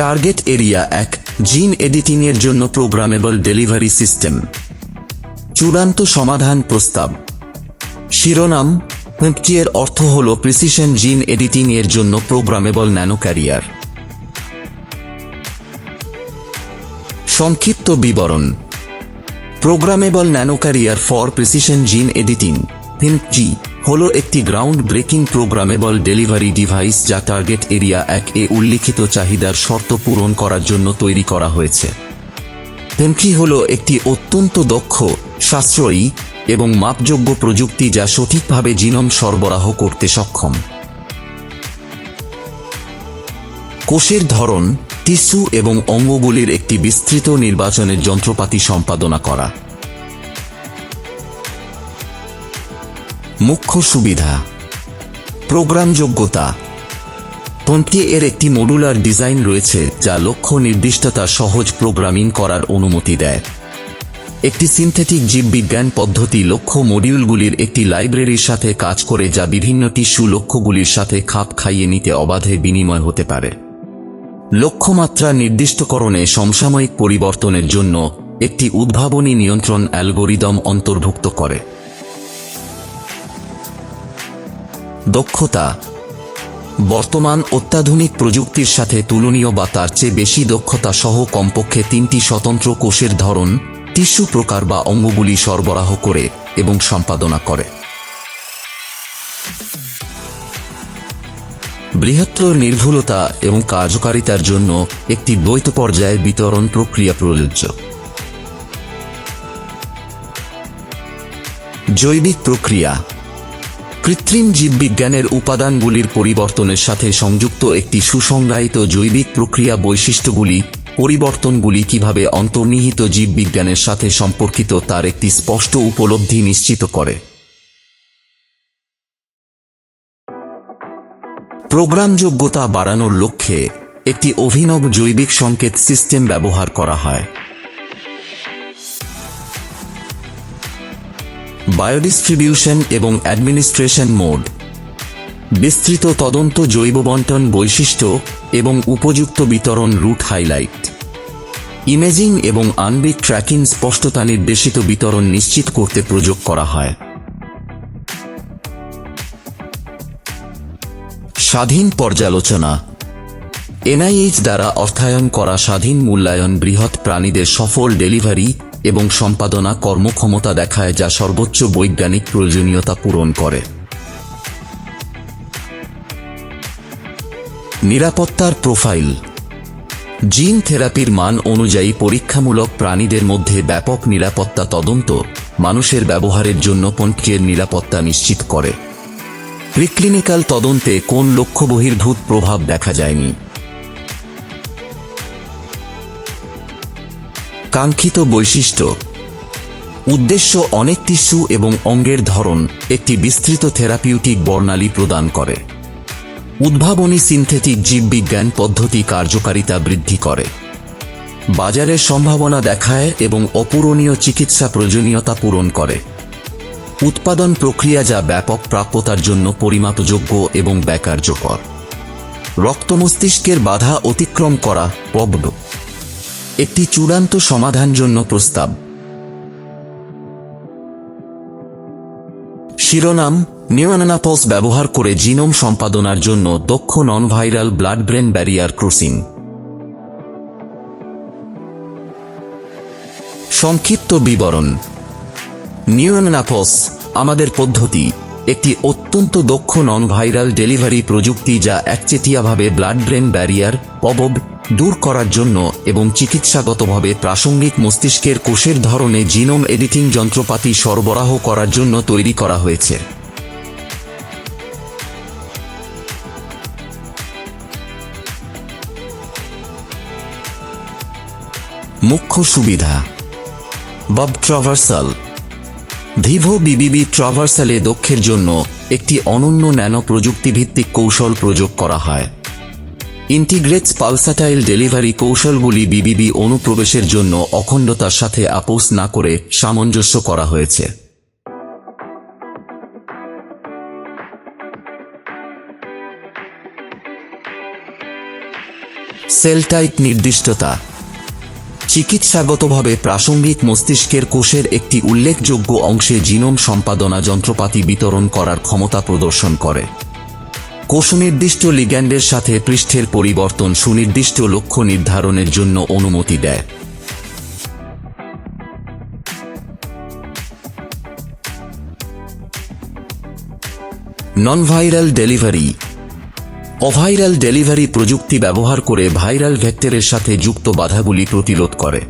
Target area এক জিন এডিটিংয়ের জন্য প্রোগ্রামেবল ডেলিভারি সিস্টেম। চূড়ান্ত সমাধান প্রস্তাব। শিরোনাম এর অর্থ হল প্রিসিশন জিন এডিটিং এর জন্য প্রোগ্রামেবল ন্যানো ক্যারিয়ার সংক্ষিপ্ত বিবরণ। Programmable nano carrier for precision gene editing জি হল একটি ground breaking programmable delivery device যা টার্গেট এরিয়া এক এ উল্লিখিত চাহিদার শর্ত পূরণ করার জন্য তৈরি করা হয়েছে। পেমকি হল একটি অত্যন্ত দক্ষ, সাশ্রয়ী এবং মাপযোগ্য প্রযুক্তি যা সঠিকভাবে জিনম সরবরাহ করতে সক্ষম। কোষের ধরন, টিস্যু এবং অঙ্গগুলির একটি বিস্তৃত নির্বাচনের যন্ত্রপাতি সম্পাদনা করা। মুখ্য সুবিধা। প্রোগ্রামযোগ্যতা। তন্ত্রে এর একটি মডুলার ডিজাইন রয়েছে যা লক্ষ্য নির্দিষ্টতা সহজ প্রোগ্রামিং করার অনুমতি দেয়। একটি সিনথেটিক জীববিজ্ঞান পদ্ধতি লক্ষ্য মডিউলগুলির একটি লাইব্রেরির সাথে কাজ করে যা বিভিন্ন টিস্যু লক্ষ্যগুলির সাথে খাপ খাইয়ে নিতে অবাধে বিনিময় হতে পারে। লক্ষ্যমাত্রা নির্দিষ্টকরণে সমসাময়িক পরিবর্তনের জন্য একটি উদ্ভাবনী নিয়ন্ত্রণ অ্যালগোরিদম অন্তর্ভুক্ত করে। দক্ষতা। বর্তমান অত্যাধুনিক প্রযুক্তির সাথে তুলনীয় বা তার চেয়ে বেশি দক্ষতা সহ কমপক্ষে তিনটি স্বতন্ত্র কোষের ধরন, টিস্যু প্রকার বা অঙ্গগুলি সরবরাহ করে এবং সম্পাদনা করে। বৃহত্তর নির্ভুলতা এবং কার্যকারিতার জন্য একটি দ্বৈত পর্যায়ে বিতরণ প্রক্রিয়া প্রযোজ্য। জৈবিক প্রক্রিয়া কৃত্রিম জীববিজ্ঞানের উপাদানগুলির পরিবর্তনের সাথে সংযুক্ত একটি সুসংজ্ঞায়িত জৈবিক প্রক্রিয়া বৈশিষ্ট্যগুলি, পরিবর্তনগুলি কীভাবে অন্তর্নিহিত জীববিজ্ঞানের সাথে সম্পর্কিত তার একটি স্পষ্ট উপলব্ধি নিশ্চিত করে। প্রোগ্রামযোগ্যতা বাড়ানোর লক্ষ্যে একটি অভিনব জৈবিক সংকেত সিস্টেম ব্যবহার করা হয়। বায়োডিস্ট্রিবিউশন এবং অ্যাডমিনিস্ট্রেশন মোড। বিস্তৃত তদন্ত জৈব বন্টন বৈশিষ্ট্য এবং উপযুক্ত বিতরণ রুট হাইলাইট। ইমেজিং এবং আনবিক ট্র্যাকিং স্পষ্টতা নির্দেশিত বিতরণ নিশ্চিত করতে প্রয়োগ করা হয়। স্বাধীন পর্যালোচনা। এনআইএইচ দ্বারা অর্থায়ন করা স্বাধীন মূল্যায়ন বৃহৎ প্রাণীদের সফল ডেলিভারি এবং সম্পাদনা কর্মক্ষমতা দেখায় যা সর্বোচ্চ বৈজ্ঞানিক প্রয়োজনীয়তা পূরণ করে। নিরাপত্তার প্রোফাইল। জিন থেরাপির মান অনুযায়ী পরীক্ষামূলক প্রাণীদের মধ্যে ব্যাপক নিরাপত্তা তদন্ত মানুষের ব্যবহারের জন্য পণ্যের নিরাপত্তা নিশ্চিত করে। প্রিক্লিনিক্যাল তদন্তে কোন লক্ষ্য বহির্ভূত প্রভাব দেখা যায়নি। কাঙ্ক্ষিত বৈশিষ্ট্য। উদ্দেশ্য অনেক টিস্যু এবং অঙ্গের ধরন একটি বিস্তৃত থেরাপিউটিক বর্ণালী প্রদান করে। উদ্ভাবনী সিনথেটিক জীববিজ্ঞান পদ্ধতি কার্যকারিতা বৃদ্ধি করে। বাজারের সম্ভাবনা দেখায় এবং অপূরণীয় চিকিৎসা প্রয়োজনীয়তা পূরণ করে। উৎপাদন প্রক্রিয়া যা ব্যাপক প্রাপ্যতার জন্য পরিমাপযোগ্য এবং ব্যকার্যকর। রক্ত মস্তিষ্কের বাধা অতিক্রম করা পবড একটি চূড়ান্ত সমাধান জন্য প্রস্তাব। শিরোনাম নিউনানাপলস ব্যবহার করে জিনোম সম্পাদনার জন্য দক্ষ non viral blood brain barrier crossing সংক্ষিপ্ত বিবরণ। নিউনানাপস আমাদের পদ্ধতি, একটি অত্যন্ত দক্ষ নন ভাইরাল ডেলিভারি প্রযুক্তি যা একচেটিয়াভাবে ব্লাড ব্রেন ব্যারিয়ার পবব দূর করার জন্য এবং চিকিৎসাগতভাবে প্রাসঙ্গিক মস্তিষ্কের কোষের ধরনে জিনোম এডিটিং যন্ত্রপাতি সরবরাহ করার জন্য তৈরি করা হয়েছে। মুখ্য সুবিধা, বব ট্রাভার্সাল। ভিভো বিবিবি ট্রাভার্সালে দক্ষের জন্য একটি অনন্য ন্যানো প্রযুক্তিভিত্তিক কৌশল প্রয়োগ করা হয়। ইন্টিগ্রেটস পালসাটাইল ডেলিভারি কৌশলগুলি বিবিবি অনুপ্রবেশের জন্য অখণ্ডতার সাথে আপোষ না করে সামঞ্জস্য করা হয়েছে। Sell type নির্দিষ্টতা। চিকিৎসাগতভাবে প্রাসঙ্গিক মস্তিষ্কের কোষের একটি উল্লেখযোগ্য অংশে জিনোম সম্পাদনা যন্ত্রপাতি বিতরণ করার ক্ষমতা প্রদর্শন করে। কোষনির্দিষ্ট লিগ্যান্ডের সাথে পৃষ্ঠের পরিবর্তন সুনির্দিষ্ট লক্ষ্য নির্ধারণের জন্য অনুমতি দেয়। নন ভাইরাল ডেলিভারি অভাইরাল ডেলিভারি প্রযুক্তি ব্যবহার করে ভাইরাল ভেক্টরের সাথে যুক্ত বাধাগুলি প্রতিরোধ করে।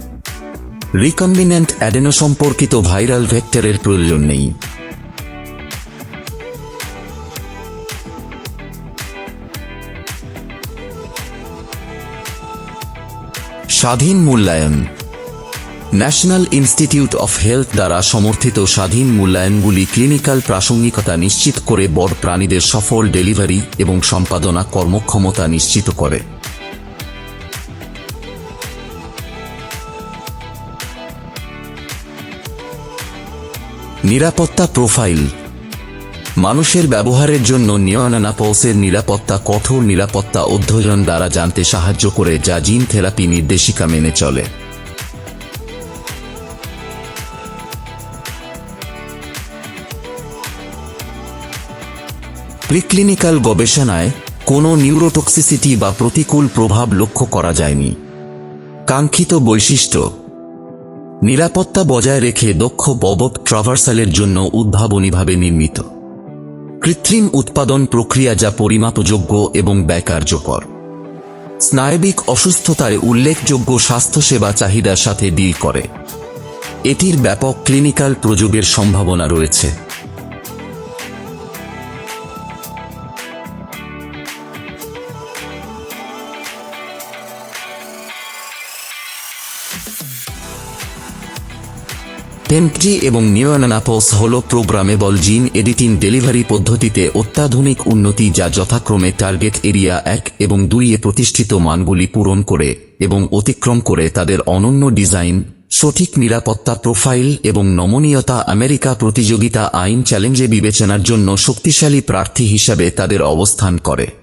রিকম্বিনেন্ট অ্যাডেনো সম্পর্কিত ভাইরাল ভেক্টরের প্রয়োজন নেই। স্বাধীন মূল্যায়ন। ন্যাশনাল ইনস্টিটিউট অফ হেলথ দ্বারা সমর্থিত স্বাধীন মূল্যায়নগুলি ক্লিনিক্যাল প্রাসঙ্গিকতা নিশ্চিত করে বড় প্রাণীদের সফল ডেলিভারি এবং সম্পাদনা কর্মক্ষমতা নিশ্চিত করে। নিরাপত্তা প্রোফাইল মানুষের ব্যবহারের জন্য নিয়নানাপসের নিরাপত্তা, কঠোর নিরাপত্তা অধ্যয়ন দ্বারা জানতে সাহায্য করে যা জিন থেরাপি নির্দেশিকা মেনে চলে। প্রিক্লিনিক্যাল গবেষণায় কোনো নিউরোটক্সিসিটি বা প্রতিকূল প্রভাব লক্ষ্য করা যায়নি। কাঙ্ক্ষিত বৈশিষ্ট্য, নিরাপত্তা বজায় রেখে দক্ষ ববব ট্রাভার্সালের জন্য উদ্ভাবনীভাবে নির্মিত। কৃত্রিম উৎপাদন প্রক্রিয়া যা পরিমাপযোগ্য এবং ব্যয়কার্যকর স্নায়বিক অসুস্থতায় উল্লেখযোগ্য স্বাস্থ্যসেবা চাহিদার সাথে ডিল করে। এটির ব্যাপক ক্লিনিক্যাল প্রযোগের সম্ভাবনা রয়েছে। পেনটি এবং নিওনানাপস হল প্রোগ্রামেবল জিন এডিটিং ডেলিভারি পদ্ধতিতে অত্যাধুনিক উন্নতি যা যথাক্রমে টার্গেট এরিয়া এক এবং দুই এ প্রতিষ্ঠিত মানগুলি পূরণ করে এবং অতিক্রম করে তাদের অনন্য ডিজাইন, সঠিক নিরাপত্তা প্রোফাইল এবং নমনীয়তা আমেরিকা প্রতিযোগিতা আইন চ্যালেঞ্জে বিবেচনার জন্য শক্তিশালী প্রার্থী হিসাবে তাদের অবস্থান করে।